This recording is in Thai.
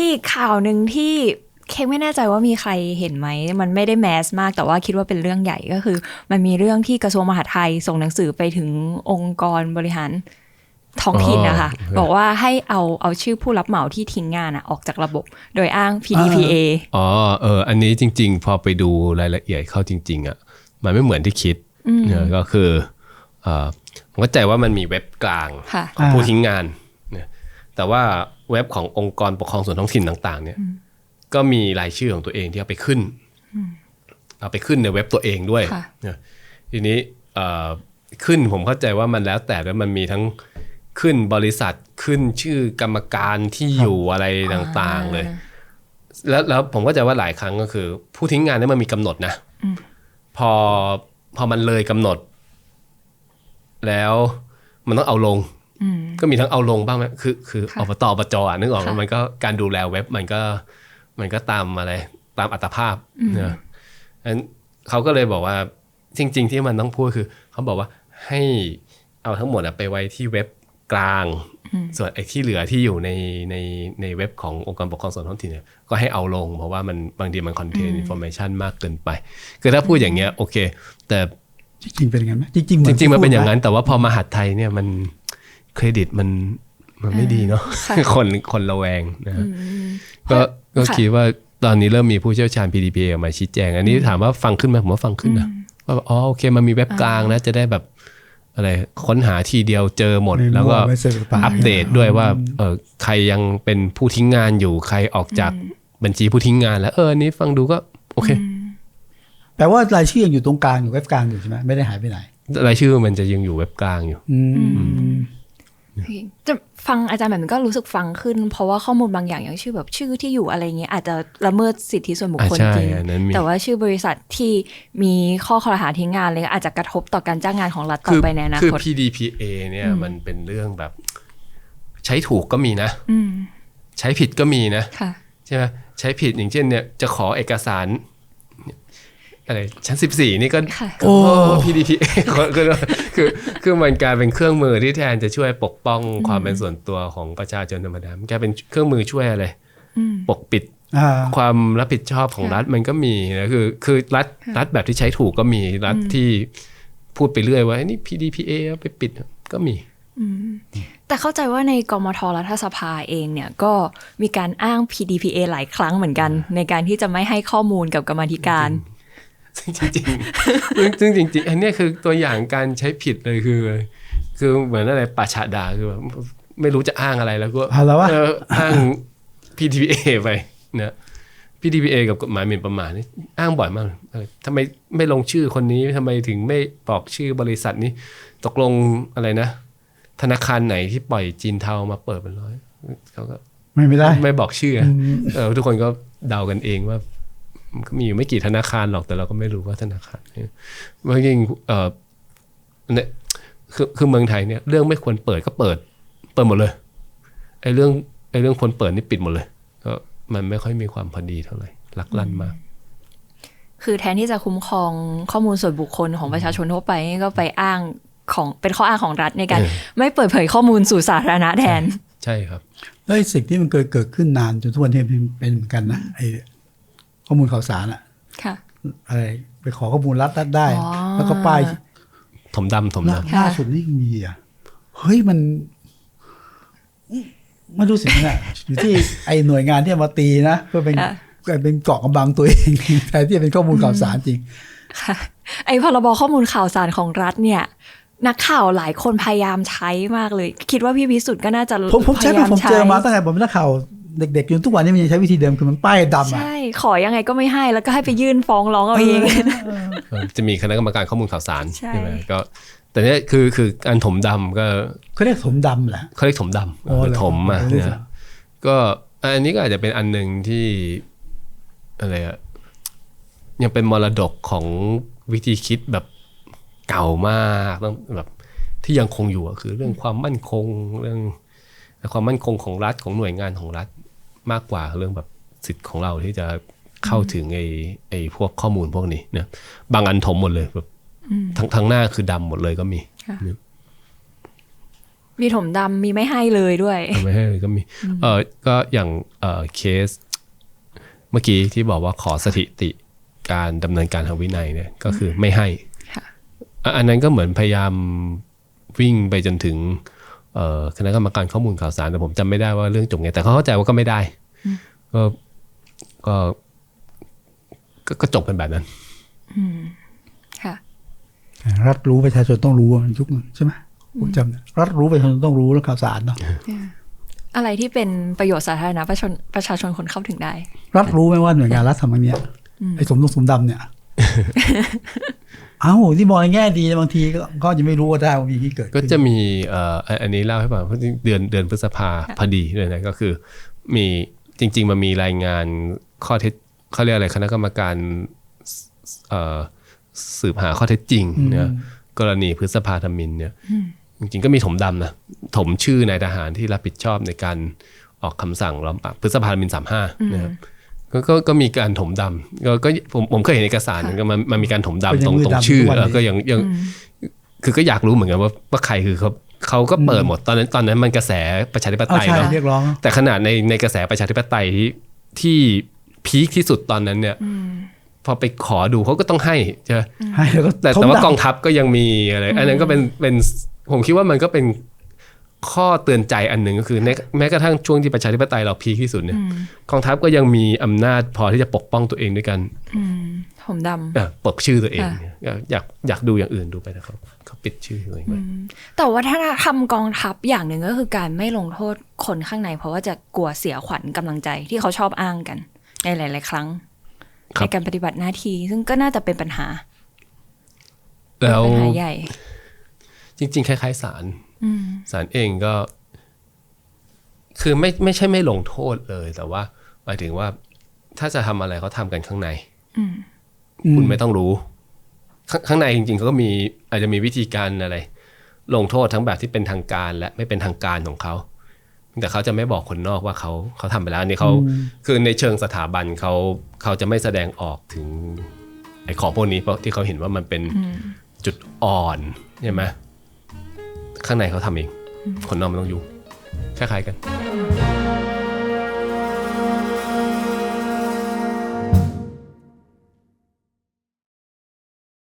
มีอีกข่าวหนึ่งที่เค้กไม่แน่ใจว่ามีใครเห็นไหม มันไม่ได้แมสมากแต่ว่าคิดว่าเป็นเรื่องใหญ่ก็คือ มันมีเรื่องที่กระทรวงมหาดไทยส่งหนังสือไปถึงองค์กรบริหารท้องถิ่นนะคะอ๋อบอกว่าให้เอาเอาชื่อผู้รับเหมาที่ทิ้งงานอะออกจากระบบ โดยอ้าง PDPA อ๋อเอออันนี้จริง ๆ พอไปดูรายละเอียดเข้าจริง ๆอะมันไม่เหมือนที่คิดเนี่ยก็คือเอ่อผมเข้าใจว่ามันมีเว็บกลางค่ะของผู้ทิ้งงานเนี่ย แต่ว่าเว็บขององค์กรปกครองส่วนท้องถิ่นต่าง ๆ เนี่ย ก็มีรายชื่อของตัวเองที่เอาไปขึ้นเอาไปขึ้นในเว็บตัวเองด้วยค่ะเนี่ยทีนี้เอ่อขึ้นผมเข้าใจว่ามันแล้วแต่แล้วมันมีทั้งขึ้นบริษัทขึ้นชื่อกรรมการที่อยู่อะไรต่างๆเลย แล้วแล้วผมก็จะว่าหลายครั้งก็คือ ผู้ทิ้งงานเนี่ยมันมีกำหนดนะพอพอมันเลยกำหนด แล้วมันต้องเอาลง ก็มีทั้งเอาลงบ้างไหมคือคือค่ะอบตอบจอะนึกออกไหมค่ะมันก็การดูแลเว็บมันก็มันก็ตามอะไรตามอัตภาพเนอะอันเขาก็เลยบอกว่าจริง ๆ ที่มันต้องพูดคือ เขาบอกว่าให้เอาทั้งหมดอะไปไว้ที่เว็บกลาง ส่วนไอ้ที่เหลือที่อยู่ในในในเว็บขององค์กรปกครองส่วนท้องถิ่นเนี่ยก็ให้เอาลง เพราะว่ามันบางทีมันคอนเทนต์อินโฟเมชันมากเกินไป คือถ้าพูดอย่างเงี้ยโอเค แต่จริงๆเป็นอย่างนั้นไหมจริงๆเหมืจอนริงๆมันเป็นอย่างที่นั้น แต่ว่าพอมาหัดไทยเนี่ยมัน เครดิตมันมันไม่ดีเนาะค่ะคนคนระแวงนะครับอืมก็ก็ค่ะคิดว่าตอนนี้เริ่มมีผู้เชี่ยวชาญ PDPA ออกมาชี้แจง อันนี้ถามว่าฟังขึ้นไหมผมว่าฟังขึ้นนะว่าอ๋อโอเคมันมีเว็บกลางนะจะได้แบบอะไรค้นหาทีเดียวเจอหมดไม่แล้วก็มั่วไม่เสพปะอัปเดตด้วยว่าเออใครยังเป็นผู้ทิ้งงานอยู่ใครออกจากบัญชีผู้ทิ้งงาน แล้วเอออันนี้ฟังดูก็โอเคแปลว่ารายชื่อยังอยู่ตรงกลางอยู่เว็บกลางอยู่ใช่ไหมไม่ได้หายไปไหนรายชื่อมันจะยังอยู่เว็บกลางอยู่ อืม จะฟังอาจารย์แบบนี้ก็รู้สึกฟังขึ้น เพราะว่าข้อมูลบางอย่างอย่างชื่อแบบชื่อที่อยู่อะไรเงี้ยอาจจะละเมิดสิทธิส่วนบุคคลอ่าใช่จริงอันนั้นมีแต่ว่าชื่อบริษัทที่มีข้อคอรหาทิ้งงานเลยอาจจะกระทบต่อการจ้างงานของรัฐต่อไปในอนาคือคต PDPA เนี่ยมันเป็นเรื่องแบบ ใช้ถูกก็มีนะอืมใช้ผิดก็มีนะค่ะใช่ไหมใช้ผิดอย่างเช่นเนี่ยจะขอเอกสาร อะไรชั้นสิบสี่นี่ก็ค่ะก็ PDPA คือคือคือมันกลายเป็นเครื่องมือที่แทนจะช่วยปกป้องความเป็นส่วนตัวของประชาชนธรรมดามันกลายเป็นเครื่องมือช่วยอะไรอืมปกปิดอ่าความรับผิดชอบของค่ะรัฐมันก็มีนะคือ คือรัฐรัฐแบบที่ใช้ถูกก็มีรัฐที่พูดไปเรื่อยว่านี่ PDPA เอาไปปิดก็มีแต่เข้าใจว่าในกมทรัฐสภาเองเนี่ยก็มีการอ้าง PDPA หลายครั้งเหมือนกัน ในการที่จะไม่ให้ข้อมูลกับกรรมาธิการ ซึ่งจริงๆซึ่งซึ่งจริง ๆ อันเนี้ยคือตัวอย่างการใช้ผิดเลยคือ คือเหมือนอะไรป่าชาดาคือแบบไม่รู้จะอ้างอะไรแล้วก็เอาแล้ววะเอออ้าง PTPA ไปนะ PTPA กับกฎหมายหมิ่นประมาทนี่อ้างบ่อยมากเลยเออทำไมไม่ลงชื่อคนนี้ทำไมถึงไม่บอกชื่อบริษัทนี้ ตกลงอะไรนะ ธนาคารไหนที่ปล่อยจีนเทามาเปิดเป็นร้อยเขาก็ไม่ไม่ได้ ไม่บอกชื่ออะเออทุกคนก็เดากันเองว่า มันก็มีอยู่ไม่กี่ธนาคารหรอกแต่เราก็ไม่รู้ว่าธนาคารเนี่ยเมื่อยิ่งเออเนี่ยคือคือเมืองไทยเนี่ยเรื่องไม่ควรเปิดก็เปิด เปิดหมดเลยไอ้เรื่องไอ้เรื่องควรเปิดนี่ปิดหมดเลย ก็มันไม่ค่อยมีความพอดีเท่าไหร่ลักลั่นมาก คือแทนที่จะคุ้มครองข้อมูลส่วนบุคคลของประชาชนทั่วไปก็ไปอ้างของเป็นข้ออ้างของรัฐในการเออไม่เปิดเผยข้อมูลสู่สาธารณะแทน ใช่ครับแล้วไอ้สิ่งที่มันเกิดเกิดขึ้นนานจนทุกวันนี้มันเป็นเหมือนกันนะไอ้ ข้อมูลข่าวสารอะค่ะ อะไรไปขอข้อมูลรัฐรัฐได้ อ๋อ แล้วก็ป้ายถมดำถมล่าดำล่าสุดนี่ยังมีอะเฮ้ยมันไม่รู้สิเนี่ยอยู่ที่ไอ้หน่วยงานที่เอามาตีนะเพื่อเป็นค่ะเป็นเกาะกำบังตัวเองแทนที่จะเป็นข้อมูลข่าวสารจริง ค่ะ ไอ้พรบข้อมูลข่าวสารของรัฐเนี่ย นักข่าวหลายคนพยายามใช้มากเลย คิดว่าพี่วิสุทธ์ก็น่าจะผมผมใช้พยายามผมใช้เจอมาตั้งแต่ผมเป็นนักข่าว เด็กๆจนทุกวันนี้มันยังใช้วิธีเดิมคือมันป้ายดำอะใช่ ขอยังไงก็ไม่ให้แล้วก็ให้ไปยื่นฟ้องร้องเอาเองเออจะมีคณะกรรมการข้อมูลข่าวสารใช่ไหมก็แต่เนี้ยคือคือการถมดำก็เขาเรียกสมดำแหละเขาเรียกถมดำอ๋อเหรอถมอะเออเนี่ยก็อันนี้ก็อาจจะเป็นอันหนึ่งที่อะไรอะยังเป็นมรดกของวิธีคิดแบบเก่ามากต้องแบบที่ยังคงอยู่อะคือเรื่องความมั่นคงเรื่อง ความมั่นคงของรัฐของหน่วยงานของรัฐมากกว่าเรื่องแบบสิทธิ์ของเราที่จะเข้าถึงไอ้ไอ้พวกข้อมูลพวกนี้เนี่ยบางอันถมหมดเลยแบบทั้งทั้งหน้าคือดำหมดเลยก็มีค่ะมีถมดำมีไม่ให้เลยด้วยไม่ให้เลยก็มีเออก็อย่างเออเคส เมื่อกี้ที่บอกว่าขอสถิติการดำเนินการทางวินัยเนี่ย ก็คือไม่ให้ค่ะอะอันนั้นก็เหมือนพยายามวิ่งไปจนถึงเอ่อ คณะกรรมการข้อมูลข่าวสาร แต่ผมจำไม่ได้ว่าเรื่องจบไง แต่เขาเข้าใจว่าก็ไม่ได้ ก็ก็ก็ก็จบกันแบบนั้นค่ะ รัฐรู้ประชาชนต้องรู้อะยุคนั้นใช่ไหมผมจำได้รัฐรู้ประชาชนต้องรู้เรื่องข่าวสารเนาะอะไรที่เป็นประโยชน์สาธารณะประชาชนประชาชนคนเข้าถึงได้ รัฐรู้ไหมว่าหน่วยงานรัฐทำอย่างเนี้ยไอ้สมตรงสมดำเนี่ย เอ้าที่มองในแง่ดีบางทีก็ก็จะไม่รู้ว่าได้ว่ามีที่เกิด ก็ขึ้นจะมีเอ่ออันอันนี้เล่าให้ฟังเพราะเดือนเดือนพฤษภาพอดีเลยนะก็คือมีจริง ๆมันมีรายงานข้อเท็จเขาเรียกอะไรคณะกรรมการเอ่อสืบหาข้อเท็จจริงเนี่ยกรณีพฤษภาธมินเนี่ยจริงๆก็มีถมดำนะถมชื่อนายทหารที่รับผิดชอบในการออกคำสั่งล้อมปราบพฤษภาธมินสามห้านะครับ ก็ก็ก็มีการถมดำก็ก็ผมผมเคยเห็นเอกสารก็มันมันมีการถมก็ดำยัตรงมืตรงดำชื่อทุกวันเออนี้ก็ยังยังคือก็อยากรู้เหมือนกันว่าว่าใครคือเขาเขาก็เปิดหมดตอนนั้นตอนนั้นมันกระแสประชาธิปเอาไตยใช่เนาะเรียกร้อง แต่ขนาดในในกระแสประชาธิปไตยที่ที่พีคที่สุดตอนนั้นเนี่ยพอไปขอดูเขาก็ต้องให้ใช่ไหมให้แล้วก็แต่ทบแต่ว่าดำกองทัพก็ยังมีอะไร อันนั้นก็เป็นเป็นผมคิดว่ามันก็เป็น ข้อเตือนใจอันหนึ่งก็คือแม้แม้กระทั่งช่วงที่ประชาธิปไตยเราพีคที่สุดเนี่ยกองทัพก็ยังมีอำนาจพอที่จะปกป้องตัวเองด้วยกันถมดำเอ่อปกชื่อตัวเองค่ะอยากอยากอยากดูอย่างอื่นดูไปนะครับเขาปิดชื่อตัวเองไว้แต่วัฒนธรรมกองทัพอย่างหนึ่งก็คือการไม่ลงโทษคนข้างใน เพราะว่าจะกลัวเสียขวัญกำลังใจที่เขาชอบอ้างกัน ในหลาย ๆ ครั้งครับในการปฏิบัติหน้าที่ซึ่งก็น่าจะเป็นปัญหาแล้วปัญหาใหญ่ จริง ๆ คล้ายๆศาล ศาลเองก็ คือไม่ไม่ใช่ไม่ลงโทษเลย แต่ว่าหมายถึงว่า ถ้าจะทำอะไรเขาทำกันข้างในคุณไม่ต้องรู้ขข้างในจริงๆเขาก็มี อาจจะมีวิธีการอะไร ลงโทษทั้งแบบที่เป็นทางการ และไม่เป็นทางการของเขาแต่เขาจะไม่บอกคนนอกว่าเขาเขาทำไปแล้วอันนี้เขาคือในเชิงสถาบันเขาเขาจะไม่แสดงออกถึงไอ้ของพวกนี้เพราะที่เขาเห็นว่ามันเป็นจุดอ่อนใช่ไหม ข้างในเขาทำเอง คนนอกไม่ต้องยุ่งคล้ายๆกัน